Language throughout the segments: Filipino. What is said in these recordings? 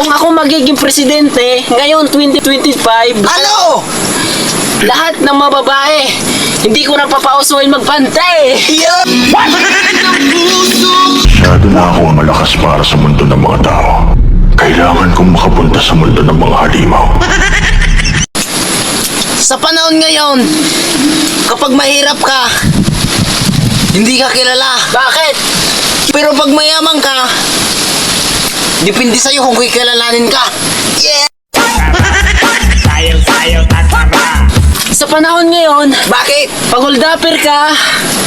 Kung ako magiging presidente, ngayon 2025, Ano? lahat ng mga babae, hindi ko na papausuhin magbantay. Yan! Masyado na ako malakas para sa mundo ng mga tao. Kailangan kong makapunta sa mundo ng mga halimaw. Sa panahon ngayon, kapag mahirap ka, hindi ka kilala. Bakit? Pero pag mayaman ka, depende sa'yo kung kikilalanin ka. Yeah! Sa panahon ngayon, Bakit? pag holdapper ka,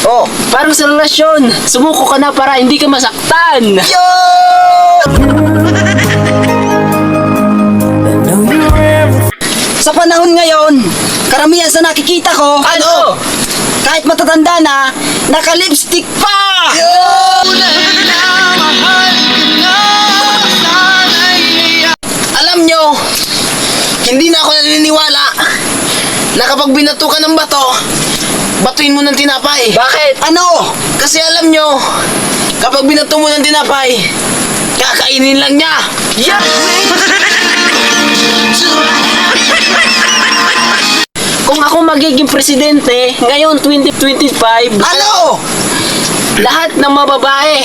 Oh. parang sa relasyon, sumuko ka na para hindi ka masaktan. Yo! Sa panahon ngayon, karamihan sa nakikita ko, Ano? kahit matatanda na, naka-lipstick pa! Alam hindi na ako naniniwala na kapag binato ka ng bato, batuin mo ng tinapay. Bakit? Ano? Kasi alam nyo, kapag binato mo ng tinapay, kakainin lang niya. Yan! Kung ako magiging presidente, ngayon 2025, Ano? lahat ng mga babae,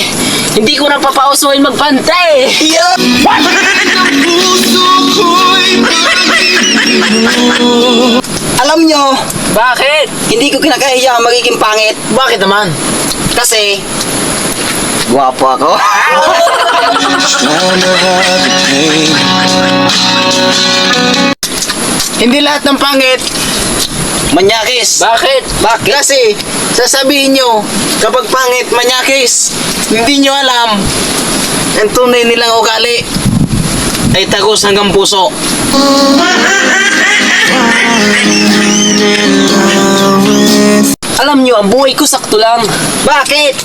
hindi ko na papausuhin magbantay. Yan! Alam nyo, Bakit? hindi ko kinakahiya ang magiging pangit. Bakit naman? Kasi, guwapo ako. hindi lahat ng pangit, manyakis. Bakit? Bakit? Kasi, sasabihin nyo, kapag pangit, manyakis, hindi nyo alam, ang tunay nilang ugali ay tagos hanggang puso. Alam nyo, ang buhay ko sakto lang. Bakit?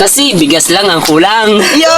Kasi bigas lang ang kulang. Yo!